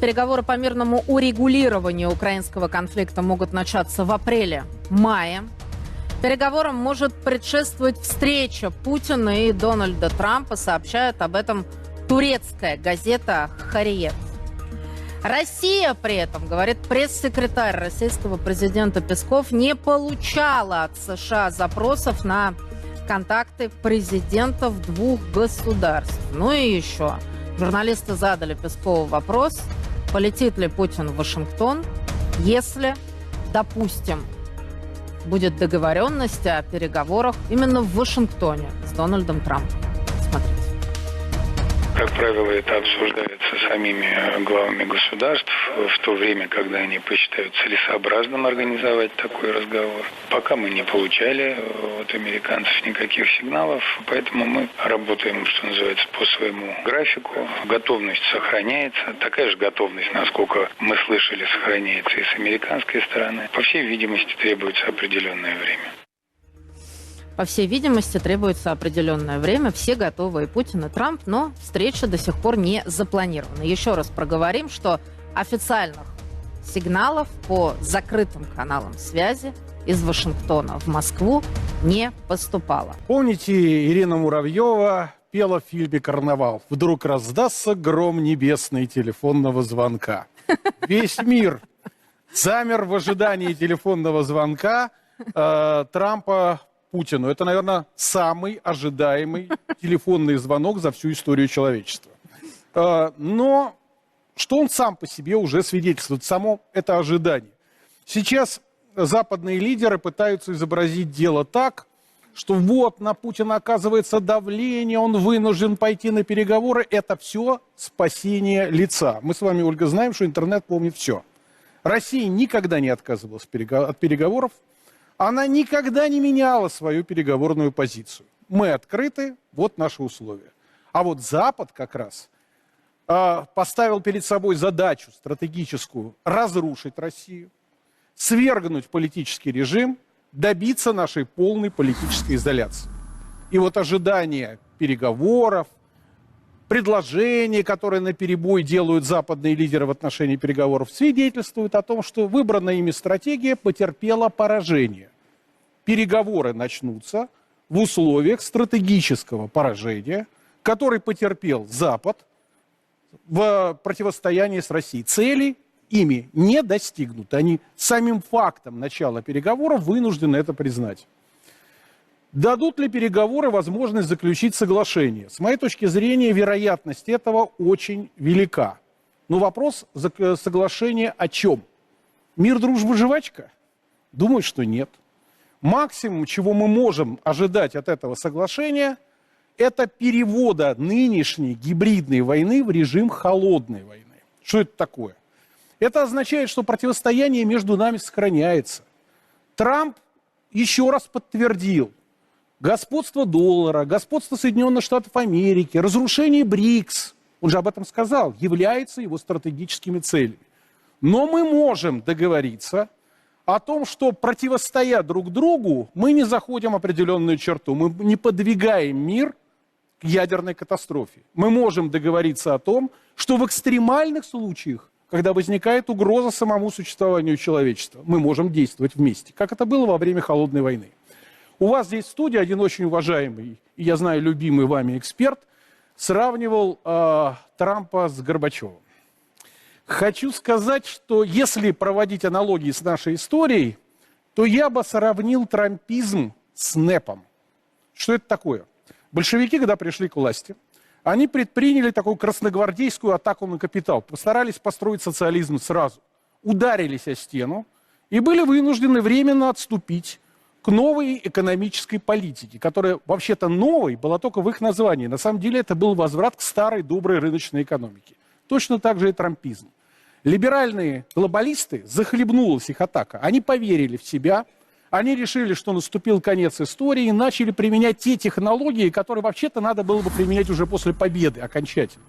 Переговоры по мирному урегулированию украинского конфликта могут начаться в апреле-мае. Переговорам может предшествовать встреча Путина и Дональда Трампа, сообщает об этом турецкая газета «Хариет». Россия при этом, говорит пресс-секретарь российского президента Песков, не получала от США запросов на контакты президентов двух государств. Ну и еще. Журналисты задали Пескову вопрос, полетит ли Путин в Вашингтон, если, допустим, будет договоренность о переговорах именно в Вашингтоне с Дональдом Трампом. Смотрите. Как правило, это обсуждается самими главами государств в то время, когда они посчитают целесообразным организовать такой разговор. Пока мы не получали от американцев никаких сигналов, поэтому мы работаем, что называется, по своему графику. Готовность сохраняется. Такая же готовность, насколько мы слышали, сохраняется и с американской стороны. По всей видимости, требуется определенное время. По всей видимости, требуется определенное время. Все готовы, и Путин, и Трамп, но встреча до сих пор не запланирована. Еще раз проговорим, что официальных сигналов по закрытым каналам связи из Вашингтона в Москву не поступало. Помните, Ирина Муравьева пела в фильме «Карнавал». Вдруг раздастся гром небесный телефонного звонка. Весь мир замер в ожидании телефонного звонка э, Трампа Путину. Это, наверное, самый ожидаемый телефонный звонок за всю историю человечества. Э, но что он сам по себе уже свидетельствует, само это ожидание. Сейчас западные лидеры пытаются изобразить дело так, что вот на Путина оказывается давление, он вынужден пойти на переговоры. Это все спасение лица. Мы с вами, Ольга, знаем, что интернет помнит все. Россия никогда не отказывалась от переговоров. Она никогда не меняла свою переговорную позицию. Мы открыты, вот наши условия. А вот Запад как раз поставил перед собой задачу стратегическую разрушить Россию, свергнуть политический режим, добиться нашей полной политической изоляции. И вот ожидание переговоров, предложения, которые на перебой делают западные лидеры в отношении переговоров, свидетельствуют о том, что выбранная ими стратегия потерпела поражение. Переговоры начнутся в условиях стратегического поражения, который потерпел Запад в противостоянии с Россией. Цели ими не достигнуты. Они самим фактом начала переговоров вынуждены это признать. Дадут ли переговоры возможность заключить соглашение? С моей точки зрения, вероятность этого очень велика. Но вопрос соглашения о чем? Мир, дружба, жвачка? Думаю, что нет. Максимум, чего мы можем ожидать от этого соглашения, это перевода нынешней гибридной войны в режим холодной войны. Что это такое? Это означает, что противостояние между нами сохраняется. Трамп еще раз подтвердил, господство доллара, господство Соединенных Штатов Америки, разрушение БРИКС, он же об этом сказал, является его стратегическими целями. Но мы можем договориться о том, что противостоя друг другу, мы не заходим определенную черту, мы не подвигаем мир к ядерной катастрофе. Мы можем договориться о том, что в экстремальных случаях, когда возникает угроза самому существованию человечества, мы можем действовать вместе, как это было во время Холодной войны. У вас здесь в студии один очень уважаемый, и я знаю, любимый вами эксперт, сравнивал э, Трампа с Горбачевым. Хочу сказать, что если проводить аналогии с нашей историей, то я бы сравнил трампизм с НЭПом. Что это такое? Большевики, когда пришли к власти, они предприняли такую красногвардейскую атаку на капитал, постарались построить социализм сразу, ударились о стену и были вынуждены временно отступить к новой экономической политике, которая вообще-то новой была только в их названии. На самом деле это был возврат к старой доброй рыночной экономике. Точно так же и трампизм. Либеральные глобалисты, захлебнулась их атака. Они поверили в себя, они решили, что наступил конец истории и начали применять те технологии, которые вообще-то надо было бы применять уже после победы окончательной.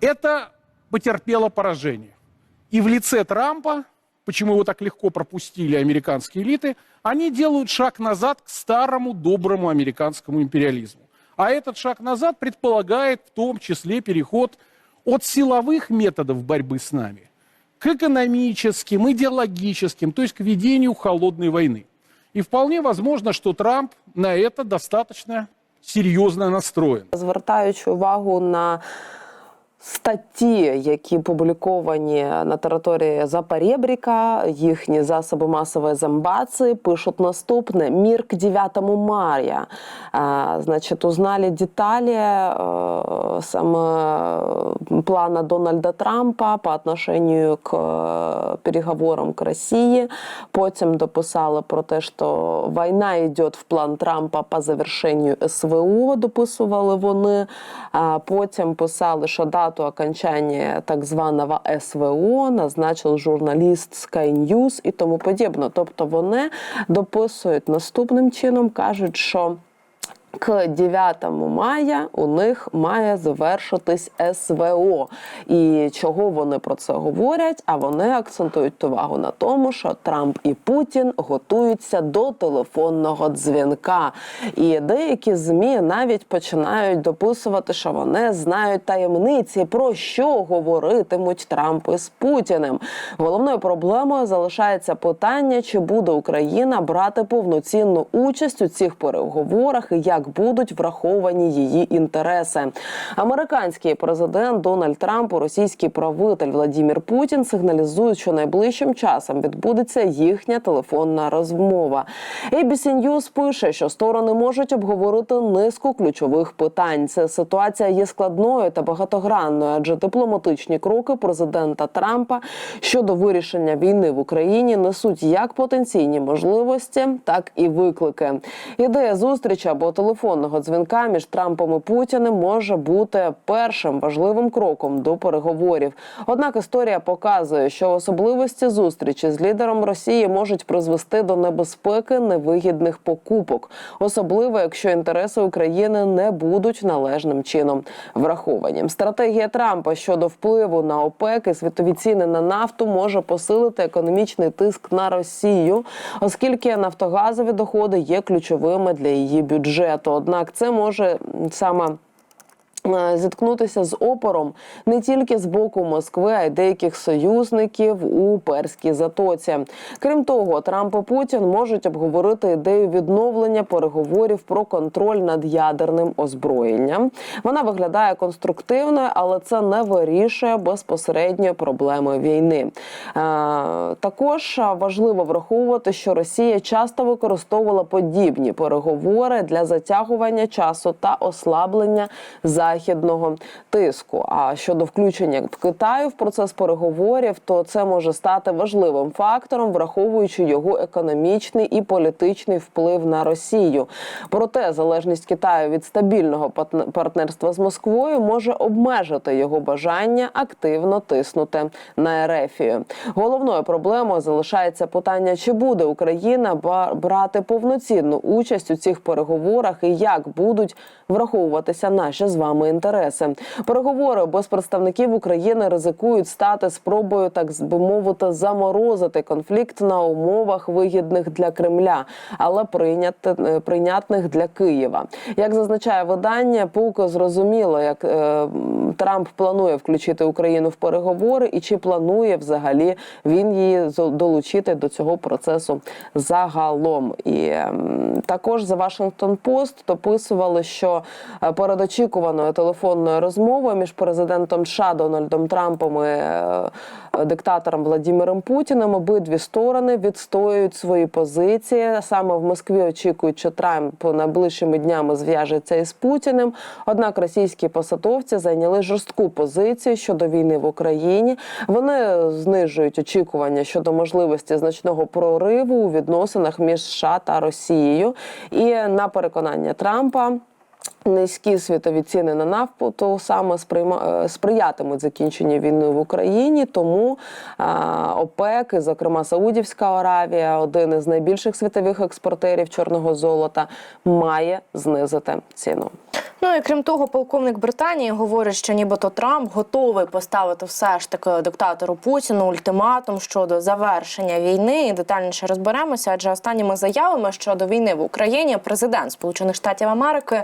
Это потерпело поражение. И в лице Трампа почему его так легко пропустили американские элиты, они делают шаг назад к старому доброму американскому империализму. А этот шаг назад предполагает в том числе переход от силовых методов борьбы с нами к экономическим, идеологическим, то есть к ведению холодной войны. И вполне возможно, что Трамп на это достаточно серьезно настроен. звертаючи увагу на статті, які публіковані на території Запорєбріка, їхні засоби масової замбації пишуть наступне: Мир к 9 мая. А, значит, узнали детали э, саме плана Дональда Трампа по отношению к э, переговорам к Росії. Потім дописали про те, що війна йде в план Трампа по завершенню СВО, дописували вони. А потім писали, що дату окончания так званого СВО назначив журналіст Sky News і тому подібне. Тобто вони дописують наступним чином, кажуть, що к 9 мая у них має завершитись СВО. І чого вони про це говорять? А вони акцентують увагу на тому, що Трамп і Путін готуються до телефонного дзвінка. І деякі змі навіть починають дописувати, що вони знають таємниці про що говоритимуть Трамп із Путіним. Головною проблемою залишається питання, чи буде Україна брати повноцінну участь у цих переговорах і як будуть враховані її інтереси. Американський президент Дональд Трамп російський правитель Владімір Путін сигналізують, що найближчим часом відбудеться їхня телефонна розмова. ABC News пише, що сторони можуть обговорити низку ключових питань. Ця ситуація є складною та багатогранною, адже дипломатичні кроки президента Трампа щодо вирішення війни в Україні несуть як потенційні можливості, так і виклики. Ідея зустрічі або телефонного дзвінка між Трампом і Путіним може бути першим важливим кроком до переговорів. Однак історія показує, що особливості зустрічі з лідером Росії можуть призвести до небезпеки невигідних покупок, особливо якщо інтереси України не будуть належним чином враховані. Стратегія Трампа щодо впливу на ОПЕК і світові ціни на нафту може посилити економічний тиск на Росію, оскільки нафтогазові доходи є ключовими для її бюджету. Однак це може саме. Е, Зіткнутися з опором не тільки з боку Москви, а й деяких союзників у перській затоці. Крім того, Трамп і Путін можуть обговорити ідею відновлення переговорів про контроль над ядерним озброєнням. Вона виглядає конструктивною, але це не вирішує безпосередньо проблеми війни. Е, Також важливо враховувати, що Росія часто використовувала подібні переговори для затягування часу та ослаблення західного тиску. А щодо включення в Китаю в процес переговорів, то це може стати важливим фактором, враховуючи його економічний і політичний вплив на Росію. Проте залежність Китаю від стабільного партнерства з Москвою може обмежити його бажання активно тиснути на Ерефію. Головною проблемою залишається питання, чи буде Україна брати повноцінну участь у цих переговорах і як будуть враховуватися наші з вами інтереси. Переговори без представників України ризикують стати спробою, так би мовити, заморозити конфлікт на умовах вигідних для Кремля, але прийняти е, прийнятних для Києва. Як зазначає видання, поки зрозуміло, як е, Трамп планує включити Україну в переговори, і чи планує взагалі він її долучити до цього процесу загалом. І ем, також за Вашингтон Пост дописували, що е, перед очікуваною телефонною розмовою між президентом США Дональдом Трампом і е, диктатором Владимиром Путіним обидві сторони відстоюють свої позиції. Саме в Москві очікують, що Трамп найближчими днями зв'яжеться із Путіним. Однак російські посадовці зайняли жорстку позицію щодо війни в Україні. Вони знижують очікування щодо можливості значного прориву у відносинах між США та Росією. І на переконання Трампа. Низькі світові ціни на нафту саме сприйма- е, сприятимуть закінченню війни в Україні. Тому ОПЕК, і, зокрема Саудівська Аравія, один із найбільших світових експортерів чорного золота, має знизити ціну. Ну і крім того, полковник Британії говорить, що нібито Трамп готовий поставити все ж таки диктатору Путіну ультиматум щодо завершення війни. І детальніше розберемося, адже останніми заявами щодо війни в Україні президент Сполучених Штатів Америки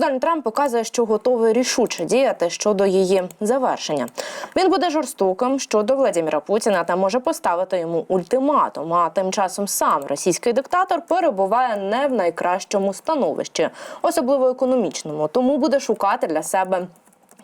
Дональд Трамп показує, що готовий рішуче діяти щодо її завершення. Він буде жорстоким щодо Владимира Путіна та може поставити йому ультиматум. А тим часом сам російський диктатор перебуває не в найкращому становищі, особливо економічному, тому буде шукати для себе.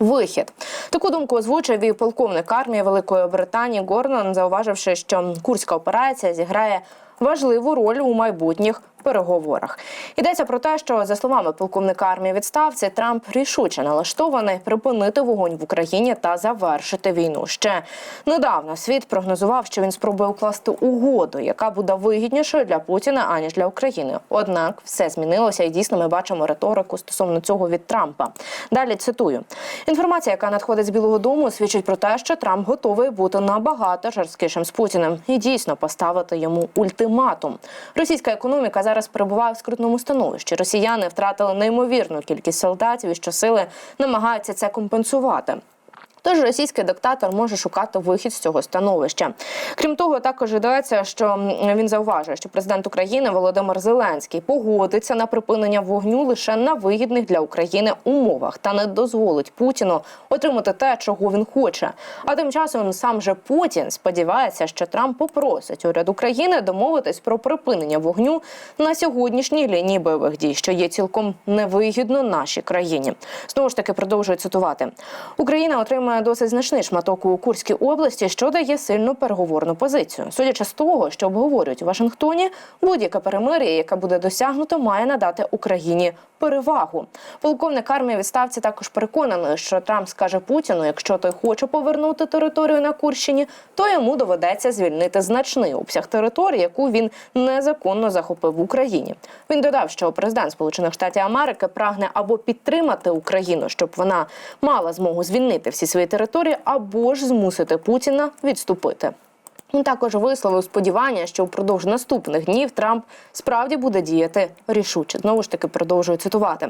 Вихід таку думку озвучив і полковник армії Великої Британії Гордон, зауваживши, що курська операція зіграє важливу роль у майбутніх переговорах. Йдеться про те, що за словами полковника армії відставці, Трамп рішуче налаштований припинити вогонь в Україні та завершити війну. Ще недавно світ прогнозував, що він спробує укласти угоду, яка буде вигіднішою для Путіна аніж для України. Однак все змінилося, і дійсно ми бачимо риторику стосовно цього від Трампа. Далі цитую: інформація, яка надходить з Білого Дому, свідчить про те, що Трамп готовий бути набагато жорсткішим з Путіним і дійсно поставити йому ультиматум. Російська економіка зараз перебуває в скрутному становищі. Росіяни втратили неймовірну кількість солдатів і щосили намагаються це компенсувати. Тож російський диктатор може шукати вихід з цього становища. Крім того, також йдеться, що він зауважує, що президент України Володимир Зеленський погодиться на припинення вогню лише на вигідних для України умовах та не дозволить Путіну отримати те, чого він хоче. А тим часом сам же Путін сподівається, що Трамп попросить уряд України домовитись про припинення вогню на сьогоднішній лінії бойових дій, що є цілком невигідно нашій країні. Знову ж таки продовжую цитувати: Україна отримує досить значний шматок у Курській області, що дає сильну переговорну позицію. Судячи з того, що обговорюють у Вашингтоні, будь-яке перемир'я, яке буде досягнуто, має надати Україні перевагу. Полковник армії відставці також переконаний, що Трамп скаже Путіну, якщо той хоче повернути територію на Курщині, то йому доведеться звільнити значний обсяг території, яку він незаконно захопив в Україні. Він додав, що президент Сполучених Штатів Америки прагне або підтримати Україну, щоб вона мала змогу звільнити всі свої території, або ж змусити Путіна відступити. Він також висловив сподівання, що впродовж наступних днів Трамп справді буде діяти рішуче. Знову ж таки продовжую цитувати.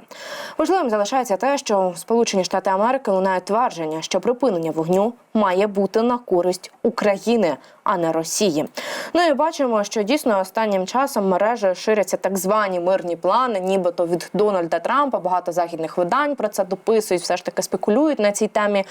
Важливим залишається те, що Сполучені Штати Америки лунають твердження, що припинення вогню має бути на користь України, а не Росії. Ну і бачимо, що дійсно останнім часом мережі ширяться так звані мирні плани, нібито від Дональда Трампа. Багато західних видань про це дописують, все ж таки спекулюють на цій темі.